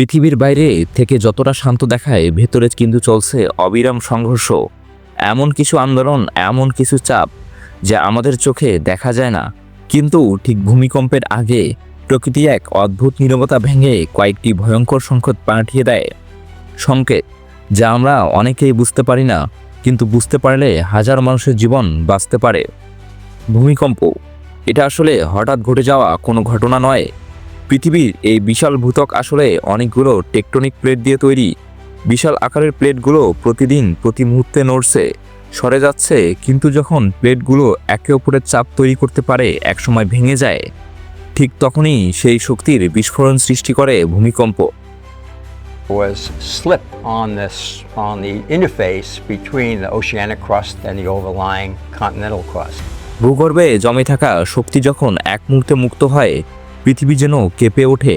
পৃথিবীর বাইরে থেকে যতটা শান্ত দেখায়, ভেতরে কিন্তু চলছে অবিরাম সংঘর্ষ। এমন কিছু আন্দোলন, এমন কিছু চাপ যা আমাদের চোখে দেখা যায় না। কিন্তু ঠিক ভূমিকম্পের আগে প্রকৃতি এক অদ্ভুত নীরবতা ভেঙে কয়েকটি ভয়ঙ্কর সংকট পাঠিয়ে দেয়। সংকেত, যা আমরা অনেকেই বুঝতে পারি না, কিন্তু বুঝতে পারলে হাজার মানুষের জীবন বাঁচতে পারে। ভূমিকম্প, এটা আসলে হঠাৎ ঘটে যাওয়া কোনো ঘটনা নয়। পৃথিবীর এই বিশাল ভূতক আসলে অনেকগুলো টেকটনিক প্লেট দিয়ে তৈরি। বিশাল আকারের প্লেটগুলো প্রতিদিন প্রতি মুহূর্তে নড়ছে সরে যাচ্ছে কিন্তু যখন প্লেটগুলো একে অপরের চাপ তৈরি করতে পারে একসময় ভেঙে যায়। ঠিক তখনই সেই শক্তির বিস্ফোরণ সৃষ্টি করে ভূমিকম্প। Was slip on this on the interface between the oceanic crust and the overlying continental crust. ভূগর্ভে জমে থাকা শক্তি যখন এক মুহূর্তে মুক্ত হয় পৃথিবী যেন কেঁপে ওঠে।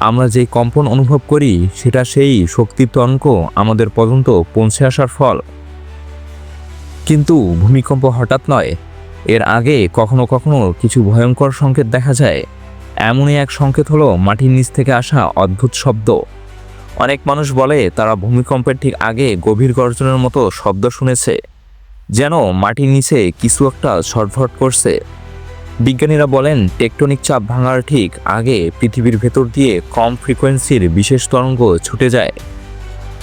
আমরা যে কম্পন অনুভব করি, সেটা সেই শক্তির তরঙ্গ আমাদের পর্যন্ত পৌঁছে আসার ফল। কিন্তু ভূমিকম্প হঠাৎ নয়। এর আগে কখনো কখনো কিছু ভয়ঙ্কর সংকেত দেখা যায়। এমনই এক সংকেত হলো মাটির নিচ থেকে আসা অদ্ভুত শব্দ। অনেক মানুষ বলে তারা ভূমিকম্পের ঠিক আগে গভীর গর্জনের মতো শব্দ শুনেছে, যেন মাটির নিচে কিছু একটা ছটফট করছে। বিজ্ঞানীরা বলেন, টেকটনিক চাপ ভাঙার ঠিক আগে পৃথিবীর ভেতর দিয়ে কম ফ্রিকোয়েন্সির বিশেষ তরঙ্গ ছুটে যায়,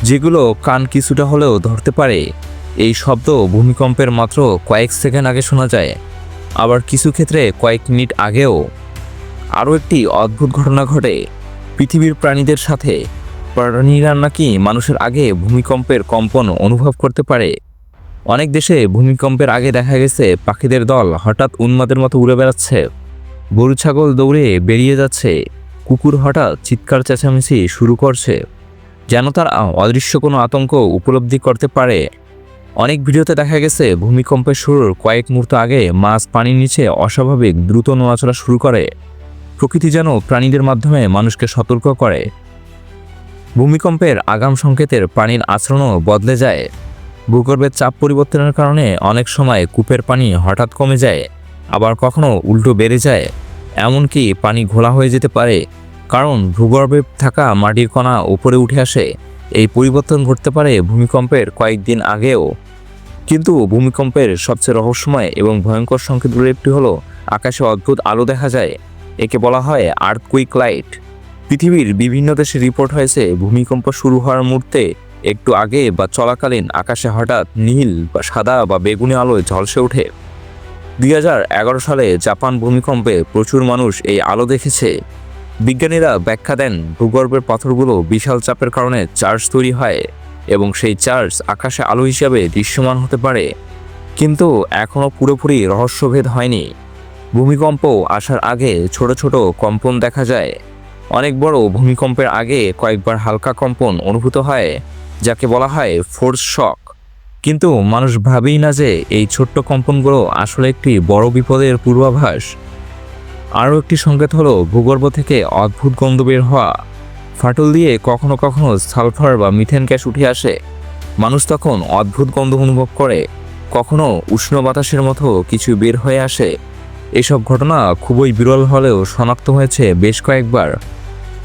যেগুলো কান কিছুটা হলেও ধরতে পারে। এই শব্দ ভূমিকম্পের মাত্র কয়েক সেকেন্ড আগে শোনা যায়, আবার কিছু ক্ষেত্রে কয়েক মিনিট আগেও। আরও একটি অদ্ভুত ঘটনা ঘটে। পৃথিবীর প্রাণীদের সাথে, প্রাণীরা নাকি মানুষের আগে ভূমিকম্পের কম্পন অনুভব করতে পারে। অনেক দেশে ভূমিকম্পের আগে দেখা গেছে পাখিদের দল হঠাৎ উন্মাদের মতো উড়ে বেড়াচ্ছে। গরু, ছাগল দৌড়ে বেরিয়ে যাচ্ছে। কুকুর হঠাৎ চিৎকার চেঁচামেচি শুরু করছে। যেন তারা অদৃশ্য কোনো আতঙ্ক উপলব্ধি করতে পারে। অনেক ভিডিওতে দেখা গেছে ভূমিকম্পের শুরুর কয়েক মুহূর্ত আগে মাছ পানির নিচে অস্বাভাবিক দ্রুত নড়াচড়া শুরু করে। প্রকৃতি যেন প্রাণীদের মাধ্যমে মানুষকে সতর্ক করে। ভূমিকম্পের আগাম সংকেতের পানির আচরণও বদলে যায়। ভূগর্ভের চাপ পরিবর্তনের কারণে অনেক সময় কূপের পানি হঠাৎ কমে যায়, আবার কখনো উল্টো বেড়ে যায়। এমনকি পানি ঘোলা হয়ে যেতে পারে, কারণ ভূগর্ভে থাকা মাটির কণা উপরে উঠে আসে। এই পরিবর্তন ঘটতে পারে ভূমিকম্পের কয়েকদিন আগেও। কিন্তু ভূমিকম্পের সবচেয়ে রহস্যময় এবং ভয়ঙ্কর সংকেতগুলোর একটি হলো, আকাশে অদ্ভুত আলো দেখা যায়, একে বলা হয় আর্থকুইক লাইট। পৃথিবীর বিভিন্ন দেশে রিপোর্ট হয়েছে, ভূমিকম্প শুরু হওয়ার মুহূর্তে একটু আগে বা চলাকালীন আকাশে হঠাৎ নীল বা সাদা বা বেগুনি আলোয় ঝলসে ওঠে। দু হাজার এগারো সালে জাপান ভূমিকম্পে প্রচুর মানুষ এই আলো দেখেছে। বিজ্ঞানীরা ব্যাখ্যা দেন, ভূগর্ভের পাথরগুলো বিশাল চাপের কারণে চার্জ তৈরি হয় এবং সেই চার্জ আকাশে আলো হিসাবে দৃশ্যমান হতে পারে। কিন্তু এখনও পুরোপুরি রহস্যভেদ হয়নি। ভূমিকম্প আসার আগে ছোট ছোট কম্পন দেখা যায়। অনেক বড় ভূমিকম্পের আগে কয়েকবার হালকা কম্পন অনুভূত হয়। যাকে বলা হয় ফোর্স শক। কিন্তু মানুষ ভাবেই না যে এই ছোট্ট কম্পনগুলো আসলে একটি বড় বিপদের পূর্বাভাস। আরও একটি সংকেত হলো ভূগর্ভ থেকে অদ্ভুত গন্ধ বের হওয়া। ফাটল দিয়ে কখনো কখনো সালফার বা মিথেন গ্যাস উঠে আসে। মানুষ তখন অদ্ভুত গন্ধ অনুভব করে। কখনো উষ্ণ বাতাসের মতো কিছু বের হয়ে আসে। এসব ঘটনা খুবই বিরল হলেও শনাক্ত হয়েছে বেশ কয়েকবার।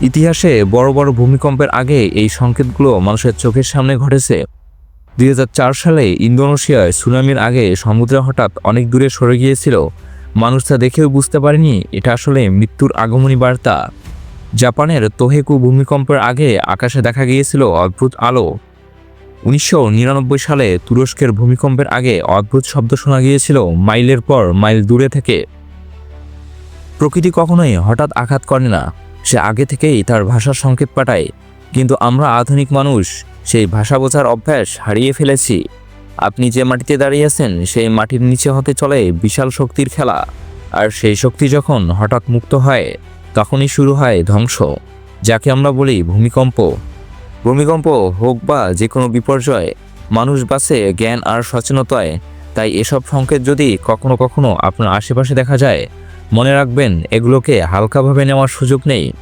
ইতিহাসে বড় বড় ভূমিকম্পের আগে এই সংকেতগুলো মানুষের চোখের সামনে ঘটেছে। দুই হাজার চার সালে ইন্দোনেশিয়ায় সুনামির আগে সমুদ্র হঠাৎ অনেক দূরে সরে গিয়েছিল। মানুষ তা দেখেও বুঝতে পারেনি এটা আসলে মৃত্যুর আগমনী বার্তা। জাপানের তোহেকু ভূমিকম্পের আগে আকাশে দেখা গিয়েছিল অদ্ভুত আলো। উনিশশো নিরানব্বই সালে তুরস্কের ভূমিকম্পের আগে অদ্ভুত শব্দ শোনা গিয়েছিল মাইলের পর মাইল দূরে থেকে। প্রকৃতি কখনোই হঠাৎ আঘাত করে না। সে আগে থেকেই তার ভাষার সংকেত পাঠায়, কিন্তু আমরা আধুনিক মানুষ, সেই ভাষা বোঝার অভ্যাস হারিয়ে ফেলেছি। আপনি যে মাটিতে দাঁড়িয়ে আছেন, সেই মাটির নিচে হতে চলে বিশাল শক্তির খেলা। আর সেই শক্তি যখন হঠাৎ মুক্ত হয়, তখনই শুরু হয় ধ্বংস, যাকে আমরা বলি ভূমিকম্প। ভূমিকম্প হোক বা যে কোনো বিপর্যয়, মানুষ বাঁচে জ্ঞান আর সচেতনতায়, তাই এসব সংকেত যদি কখনো কখনো আপনার আশেপাশে দেখা যায় মনে রাখবেন, এগুলোকে হালকাভাবে নেওয়ার সুযোগ নেই।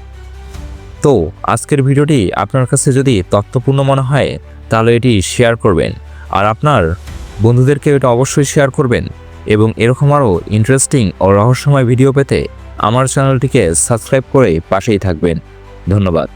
তো, আজকের ভিডিওটি আপনার কাছে যদি তথ্যপূর্ণ মনে হয়, তাহলে এটি শেয়ার করবেন। আর আপনার বন্ধুদেরকে এটা অবশ্যই শেয়ার করবেন। এবং এরকম আরও ইন্টারেস্টিং ও রহস্যময় ভিডিও পেতে আমার চ্যানেলটিকে সাবস্ক্রাইব করে পাশেই থাকবেন। ধন্যবাদ।